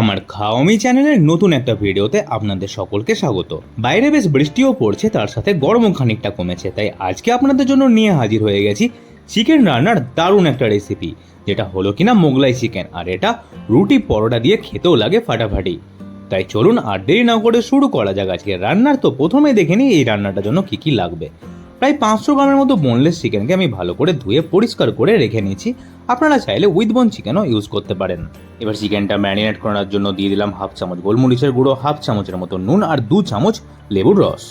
আমার খাওয়ামি চ্যানেলের নতুন একটা ভিডিওতে আপনাদের সকলকে স্বাগত। বাইরে বেশ বৃষ্টিও পড়ছে, তার সাথে গরমও খানিকটা কমেছে, তাই আজকে আপনাদের জন্য নিয়ে হাজির হয়ে গেছি চিকেন রান্নার দারুণ একটা রেসিপি যেটা হলো কিনা মোগলাই চিকেন আর এটা রুটি পরোটা দিয়ে খেতেও লাগে ফাটাফাটি। তাই চলুন আর দেরি না করে শুরু করা যাক আজকে রান্নার। তো প্রথমে দেখে নিই এই রান্নাটার জন্য কি কি লাগবে। প্রায় পাঁচশো গ্রামের মতো বোনলেস চিকেনকে আমি ভালো করে ধুয়ে পরিষ্কার করে রেখে নিয়েছি। আপনারা চাইলে উইথ বোন চিকেনও ইউজ করতে পারেন। এবার চিকেনটা ম্যারিনেট করার জন্য দিয়ে দিলাম হাফ চামচ গোলমরিচের গুঁড়ো হাফ চামচের মতো নুন আর দু চামচ লেবুর রস।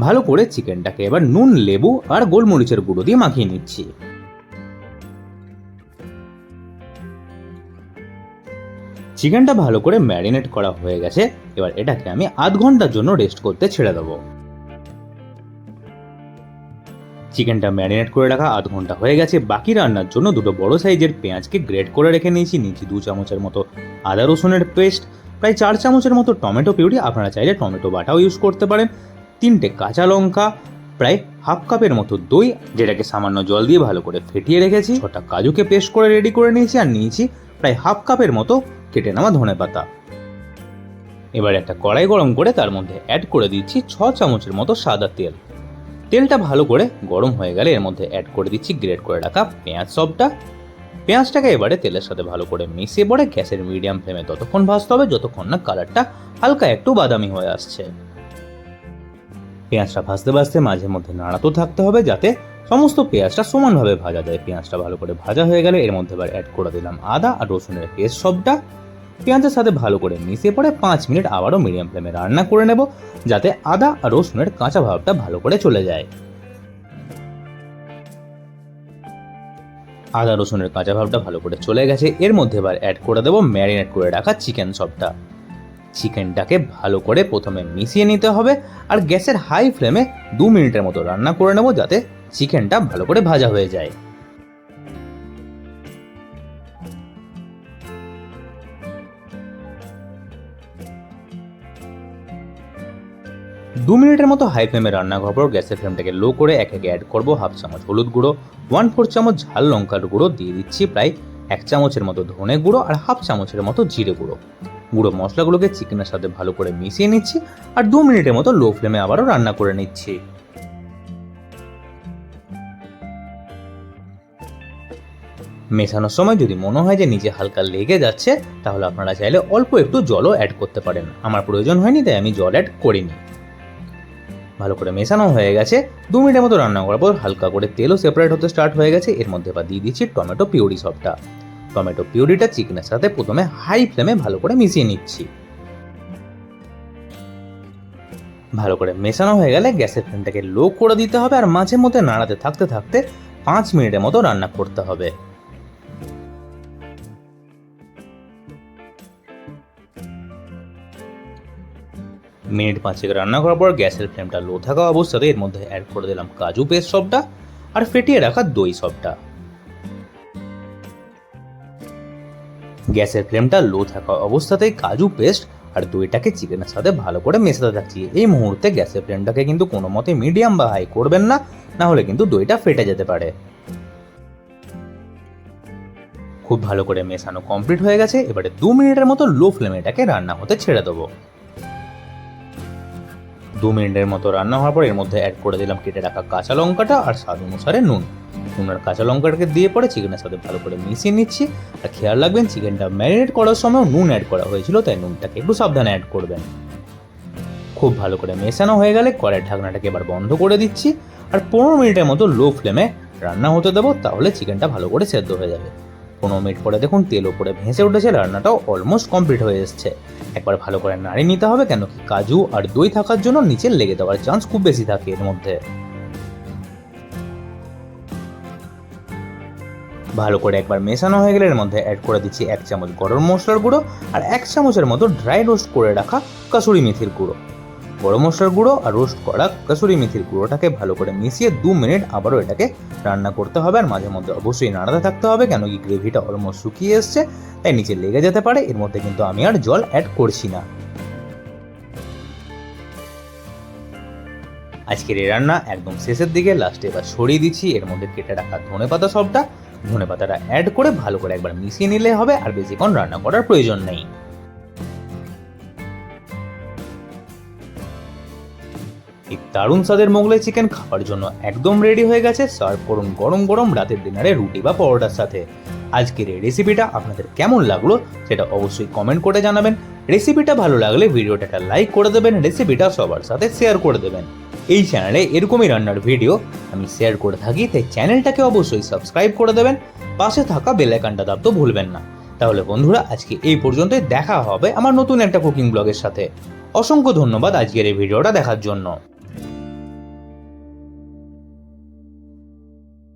ভালো করে চিকেনটাকে এবার নুন, লেবু আর গোলমরিচের গুঁড়ো দিয়ে মাখিয়ে নিচ্ছি। চিকেনটা ভালো করে ম্যারিনেট করা হয়ে গেছে। এবার এটাকে আমি আধ ঘণ্টার জন্য রেস্ট করতে ছেড়ে দেবো। চিকেনটা ম্যারিনেট করে রাখা আধ ঘণ্টা হয়ে গেছে। বাকি রান্নার জন্য দুটো বড় সাইজের পেঁয়াজকে গ্রেট করে রেখে নিয়েছি। নিয়েছি দু চামচের মতো আদা রসুনের পেস্ট, প্রায় চার চামচের মতো টমেটো পিউরি। আপনারা চাইলে টমেটো বাটাও ইউজ করতে পারেন। তিনটে কাঁচা লঙ্কা, প্রায় হাফ কাপের মতো দই, যেটাকে সামান্য জল দিয়ে ভালো করে ফেটিয়ে রেখেছি। ছটা কাজুকে পেস্ট করে রেডি করে নিয়েছি আর নিয়েছি প্রায় হাফ কাপের মতো কেটে নেওয়া ধনে পাতা। এবার একটা কড়াই গরম করে তার মধ্যে অ্যাড করে দিচ্ছি ছ চামচের মতো সাদা তেল। তেলটা ভালো করে গরম হয়ে গেলে এর মধ্যে অ্যাড করে দিচ্ছি গ্রেট করে রাখা পেঁয়াজ সবটা। পেঁয়াজটাকে এবারে তেলের সাথে ভালো করে মিশিয়ে পরে গ্যাসের মিডিয়াম ফ্লেমে ততক্ষণ ভাজতে হবে, যতক্ষণ না কালারটা হালকা একটু বাদামি হয়ে আসছে। পেঁয়াজটা ভাজতে ভাজতে মাঝে মধ্যে নাড়াতেও থাকতে হবে যাতে সমস্ত পেঁয়াজটা সমানভাবে ভাজা যায়। পেঁয়াজটা ভালো করে ভাজা হয়ে গেলে এর মধ্যে এবার অ্যাড করে দিলাম আদা আর রসুনের পেস্ট সবটা। পেঁয়াজের সাথে ভালো করে মিশিয়ে পরে পাঁচ মিনিট আবারও মিডিয়াম ফ্লেমে রান্না করে নেব, যাতে আদা আর রসুনের কাঁচা ভাবটা ভালো করে চলে যায়। আদা রসুনের কাঁচা ভাবটা ভালো করে চলে গেছে, এর মধ্যে এবার অ্যাড করে দেবো ম্যারিনেট করে রাখা চিকেন সবটা। চিকেনটাকে ভালো করে প্রথমে মিশিয়ে নিতে হবে, আর গ্যাসের হাই ফ্লেমে দু মিনিটের মতো রান্না করে নেব, যাতে চিকেনটা ভালো করে ভাজা হয়ে যায়। দু মিনিটের মতো হাই ফ্লেমে রান্না করার পর গ্যাসের ফ্লেমটাকে লো করে এক একে অ্যাড করব হাফ চামচ হলুদ গুঁড়ো ওয়ান ফোর চামচ ঝাল লঙ্কার গুঁড়ো, দিয়ে দিচ্ছি প্রায় এক চামচের মতো ধনে গুঁড়ো আর হাফ চামচের মতো জিরে গুঁড়ো। গুঁড়ো মশলাগুলোকে চিকেনের সাথে ভালো করে মিশিয়ে নিচ্ছি আর দু মিনিটের মতো লো ফ্লেমে আবারও রান্না করে নিচ্ছি। মেশানোর সময় যদি মনে হয় যে নিচে হালকা লেগে যাচ্ছে, তাহলে আপনারা চাইলে অল্প একটু জলও অ্যাড করতে পারেন। আমার প্রয়োজন হয়নি, তাই আমি জল অ্যাড করিনি। ভালো করে মেশানো হয়ে গেছে। দু মিনিটের মতো রান্না করার পর হালকা করে তেলও সেপারেট হতে স্টার্ট হয়ে গেছে। এর মধ্যে এবার দিয়ে দিচ্ছি টমেটো পিউরি সবটা টমেটো পিউরিটা চিকেনের সাথে প্রথমে হাই ফ্লেমে ভালো করে মিশিয়ে নিচ্ছি। ভালো করে মেশানো হয়ে গেলে গ্যাসের ফ্লেমটাকে লো করে দিতে হবে আর মাঝে মধ্যে নাড়াতে থাকতে থাকতে পাঁচ মিনিটের মতো রান্না করতে হবে। মিনিট পাঁচেক রান্না করার পর গ্যাসের ফ্লেমটা লো থাকা অবস্থাতে এর মধ্যে অ্যাড করে দিলাম কাজু পেস্ট সবটা আর ফেটিয়ে রাখা দই সবটা। গ্যাসের ফ্লেমটা লো থাকা অবস্থাতেই কাজু পেস্ট আর দইটাকে চিকেনের সাথে ভালো করে মেশাতে থাকছি। এই মুহূর্তে গ্যাসের ফ্লেমটাকে কিন্তু কোনো মতে মিডিয়াম বা হাই করবেন না না হলে কিন্তু দইটা ফেটে যেতে পারে। খুব ভালো করে মেশানো কমপ্লিট হয়ে গেছে, এবারে দু মিনিটের মতো লো ফ্লেমে এটাকে রান্না হতে ছেড়ে দেবো। দু মিনিটের মতো রান্না হওয়ার পর এর মধ্যে অ্যাড করে দিলাম কেটে রাখা কাঁচা লঙ্কাটা আর স্বাদ অনুসারে নুন। নুন আর কাঁচা লঙ্কাটাকে দিয়ে পরে চিকেনের সাথে ভালো করে মিশিয়ে নিচ্ছি। আর খেয়াল রাখবেন, চিকেনটা ম্যারিনেট করার সময় নুন অ্যাড করা হয়েছিল, তাই নুনটাকে একটু সাবধানে অ্যাড করবেন। খুব ভালো করে মেশানো হয়ে গেলে কড়াইয়ের ঢাকনাটাকে এবার বন্ধ করে দিচ্ছি। আর পনেরো মিনিটের মতো লো ফ্লেমে রান্না হতে দেবো, তাহলে চিকেনটা ভালো করে সেদ্ধ হয়ে যাবে। পনেরো মিনিট পরে দেখুন তেল ওপরে ভেসে উঠেছে, রান্নাটাও অলমোস্ট কমপ্লিট হয়ে এসছে। একবার ভালো করে নাড়িয়ে নিতে হবে, কেন কি কাজু আর দই থাকার জন্য নিচে লেগে দেওয়ার চান্স খুব বেশি থাকে এর মধ্যে। ভালো করে একবার মেশানো হয়ে গেলে এর মধ্যে অ্যাড করে দিচ্ছি এক চামচ গরম মশলার গুঁড়ো আর এক চামচের মতো ড্রাই রোস্ট করে রাখা কাসুরি মেথির গুঁড়ো। গরম মশলার গুঁড়ো আর রোস্ট করা কাসুরি মেথির গুঁড়োটাকে ভালো করে মিশিয়ে দু মিনিট আবারও এটাকে রান্না করতে হবে। আর মাঝে মধ্যে অবশ্যই নাড়াতে থাকতে হবে কেন কি গ্রেভিটা অলমোস্ট শুকিয়ে এসছে, তাই নিচে লেগে যেতে পারে। এর মধ্যে কিন্তু আমি আর জল অ্যাড করছি না। আজকের এই রান্না একদম শেষের দিকে লাস্টে এবার ছড়িয়ে দিচ্ছি। এর মধ্যে কেটে রাখা ধনে পাতা সবটা। ধনে পাতাটা অ্যাড করে ভালো করে একবার মিশিয়ে নিলে হবে, আর বেশিক্ষণ রান্না করার প্রয়োজন নেই। দারুণ স্বাদের মোগলাই চিকেন খাওয়ার জন্য একদম রেডি হয়ে গেছে। সার্ভ করুন গরম গরম রাতের ডিনারে রুটি বা পরোটার সাথে। আজকের এই রেসিপিটা আপনাদের কেমন লাগল সেটা অবশ্যই কমেন্ট করে জানাবেন। রেসিপিটা ভালো লাগলে ভিডিওটা একটা লাইক করে দেবেন রেসিপিটা সবার সাথে শেয়ার করে দেবেন। এই চ্যানেলে এরকমই রান্নার ভিডিও আমি শেয়ার করে থাকি, তাই চ্যানেলটাকে অবশ্যই সাবস্ক্রাইব করে দেবেন। পাশে থাকা বেল আইকনটা দাবতে ভুলবেন না। তাহলে বন্ধুরা, আজকে এই পর্যন্তই, দেখা হবে আমার নতুন একটা কুকিং ব্লগের সাথে। অসংখ্য ধন্যবাদ আজকের এই ভিডিওটা দেখার জন্য।